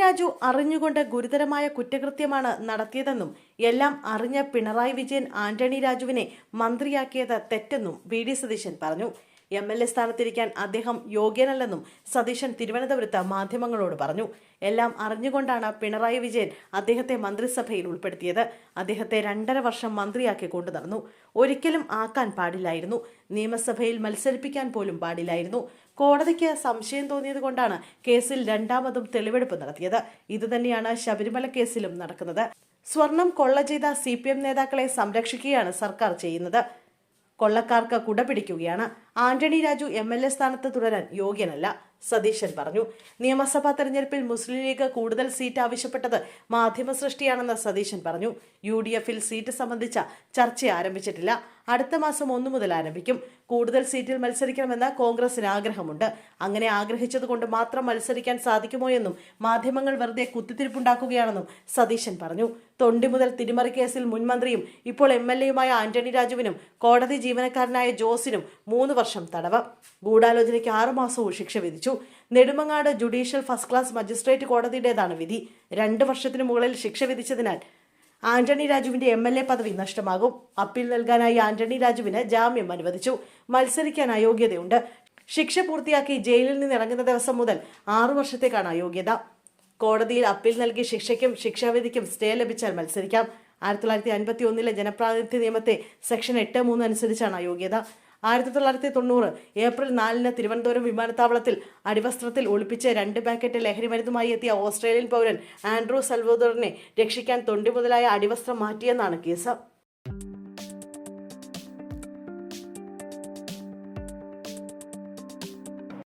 രാജു അറിഞ്ഞുകൊണ്ട് ഗുരുതരമായ കുറ്റകൃത്യമാണ് നടത്തിയതെന്നും എല്ലാം അറിഞ്ഞ പിണറായി വിജയൻ ആന്റണി രാജുവിനെ മന്ത്രിയാക്കിയത് തെറ്റെന്നും വി ഡി സതീശൻ പറഞ്ഞു. എം എൽ എ സ്ഥാനത്തിരിക്കാൻ അദ്ദേഹം യോഗ്യനല്ലെന്നും സതീശൻ തിരുവനന്തപുരത്ത് മാധ്യമങ്ങളോട് പറഞ്ഞു. എല്ലാം അറിഞ്ഞുകൊണ്ടാണ് പിണറായി വിജയൻ അദ്ദേഹത്തെ മന്ത്രിസഭയിൽ ഉൾപ്പെടുത്തിയത്. അദ്ദേഹത്തെ രണ്ടര വർഷം മന്ത്രിയാക്കി കൊണ്ടു നടന്നു. ഒരിക്കലും ആക്കാൻ പാടില്ലായിരുന്നു. നിയമസഭയിൽ മത്സരിപ്പിക്കാൻ പോലും പാടില്ലായിരുന്നു. കോടതിക്ക് സംശയം തോന്നിയത് കൊണ്ടാണ് കേസിൽ രണ്ടാമതും തെളിവെടുപ്പ് നടത്തിയത്. ഇതുതന്നെയാണ് ശബരിമല കേസിലും നടക്കുന്നത്. സ്വർണം കൊള്ള ചെയ്ത സി പി എം നേതാക്കളെ സംരക്ഷിക്കുകയാണ് സർക്കാർ ചെയ്യുന്നത്. കൊള്ളക്കാർക്ക് കുട പിടിക്കുകയാണ് Antony Raju M L A സ്ഥാനത്ത് തുടരാൻ യോഗ്യനല്ല സതീശൻ പറഞ്ഞു. നിയമസഭാ തെരഞ്ഞെടുപ്പിൽ മുസ്ലിം ലീഗ് കൂടുതൽ സീറ്റ് ആവശ്യപ്പെട്ടത് മാധ്യമ സൃഷ്ടിയാണെന്ന് സതീശൻ പറഞ്ഞു. യു ഡി എഫിൽ സീറ്റ് സംബന്ധിച്ച ചർച്ച ആരംഭിച്ചിട്ടില്ല. അടുത്ത മാസം ഒന്നു മുതൽ ആരംഭിക്കും. കൂടുതൽ സീറ്റിൽ മത്സരിക്കണമെന്ന് കോൺഗ്രസിന് ആഗ്രഹമുണ്ട്. അങ്ങനെ ആഗ്രഹിച്ചതുകൊണ്ട് മാത്രം മത്സരിക്കാൻ സാധിക്കുമോ എന്നും മാധ്യമങ്ങൾ വെറുതെ കുത്തിത്തിരിപ്പുണ്ടാക്കുകയാണെന്നും സതീശൻ പറഞ്ഞു. തൊണ്ടി മുതൽ തിരിമറി കേസിൽ മുൻമന്ത്രിയും ഇപ്പോൾ എം എൽ എയുമായ ആന്റണി രാജുവിനും കോടതി ജീവനക്കാരനായ ജോസിനും മൂന്ന് വർഷം തടവ്. ഗൂഢാലോചനയ്ക്ക് ആറുമാസവും ശിക്ഷ വിധിച്ചു. Nedumangad judicial first class magistrate കോടതിയുടേതാണ് വിധി. രണ്ട് വർഷത്തിനു മുകളിൽ ശിക്ഷ വിധിച്ചതിനാൽ ആന്റണി രാജുവിന്റെ എം എൽ എ പദവി നഷ്ടമാകും. അപ്പീൽ നൽകാനായി ആന്റണി രാജുവിന് ജാമ്യം അനുവദിച്ചു. മത്സരിക്കാൻ അയോഗ്യതയുണ്ട്. ശിക്ഷ പൂർത്തിയാക്കി ജയിലിൽ നിന്ന് ഇറങ്ങുന്ന ദിവസം മുതൽ ആറു വർഷത്തേക്കാണ് അയോഗ്യത. കോടതിയിൽ അപ്പീൽ നൽകി ശിക്ഷയ്ക്കും ശിക്ഷാവിധിക്കും സ്റ്റേ ലഭിച്ചാൽ മത്സരിക്കാം. ആയിരത്തി തൊള്ളായിരത്തി അൻപത്തി ഒന്നിലെ ജനപ്രാതിനിധ്യ നിയമത്തെ സെക്ഷൻ എട്ട് മൂന്ന് അനുസരിച്ചാണ് അയോഗ്യത. ആയിരത്തി തൊള്ളായിരത്തി തൊണ്ണൂറ് ഏപ്രിൽ നാലിന് തിരുവനന്തപുരം വിമാനത്താവളത്തിൽ അടിവസ്ത്രത്തിൽ ഒളിപ്പിച്ച് രണ്ട് പാക്കറ്റ് ലഹരി മരുന്നുമായി എത്തിയ ഓസ്ട്രേലിയൻ പൗരൻ ആൻഡ്രൂ സൽവോദറിനെ രക്ഷിക്കാൻ തൊണ്ടി മുതലായ അടിവസ്ത്രം മാറ്റിയെന്നാണ് കേസ്.